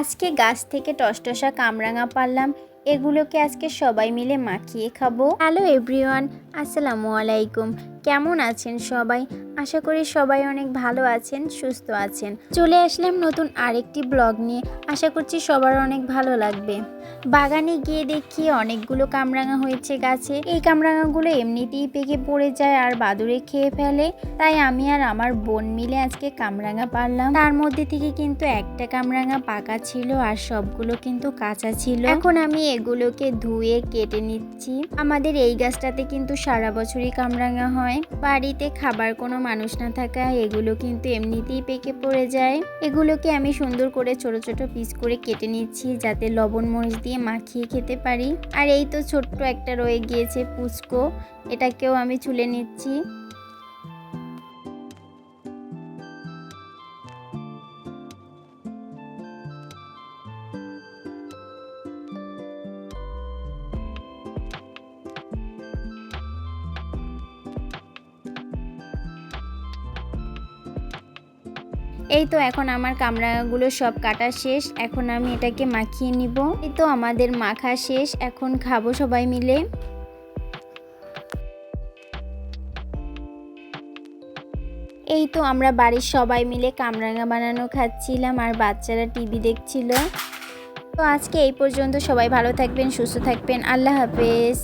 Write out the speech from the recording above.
আজকে গাছ থেকে টসটসা কামরাঙা পারলাম। এগুলোকে আজকে সবাই মিলে মাখিয়ে খাব। হ্যালো এভরিওয়ান, আসসালামু আলাইকুম। কেমন আছেন সবাই? আশা করি সবাই অনেক ভালো আছেন, সুস্থ আছেন। চলে আসলাম নতুন আরেকটি ব্লগ নিয়ে। আশা করছি সবার অনেক ভালো লাগবে। বাগানে গিয়ে দেখি অনেকগুলো কামরাঙা হয়েছে গাছে। এই কামরাঙাগুলো এমনিতেই পেকে পড়ে যায় আর বাদুড়ে খেয়ে ফেলে। তাই আমি আর আমার বোন মিলে আজকে কামরাঙা পারলাম তার মধ্যে থেকে কিন্তু একটা কামরাঙা পাকা ছিল আর সবগুলো কিন্তু কাঁচা ছিল। এখন আমি এগুলোকে ধুয়ে কেটে নিচ্ছি। আমাদের এই গাছটাতে কিন্তু সারা বছরই কামরাঙা হয়। বাড়িতে খাবার কোনো মানুষ না থাকা, এগুলো কিন্তু এমনিতেই পেকে পড়ে যায়। এগুলোকে আমি সুন্দর করে ছোট ছোট পিস করে কেটে নিচ্ছি যাতে লবণ মরিচ দিয়ে মাখিয়ে খেতে পারি। আর এই তো ছোট্ট একটা রয়ে গিয়েছে পুচকো এটাকেও আমি চুলে নিচ্ছি। এই তো এখন আমার কামরাগুলো সব কাটা শেষ, এখন আমি এটাকে মাখিয়ে নিব। এই তো আমাদের মাখা শেষ, এখন খাব সবাই মিলে। এই তো আমরা বাড়ির সবাই মিলে কামরাঙা বানানো খাচ্ছিলাম, আর বাচ্চারা টিভি দেখছিল। তো আজকে এই পর্যন্ত সবাই ভালো থাকবেন, সুস্থ থাকবেন, আল্লাহ হাফেজ।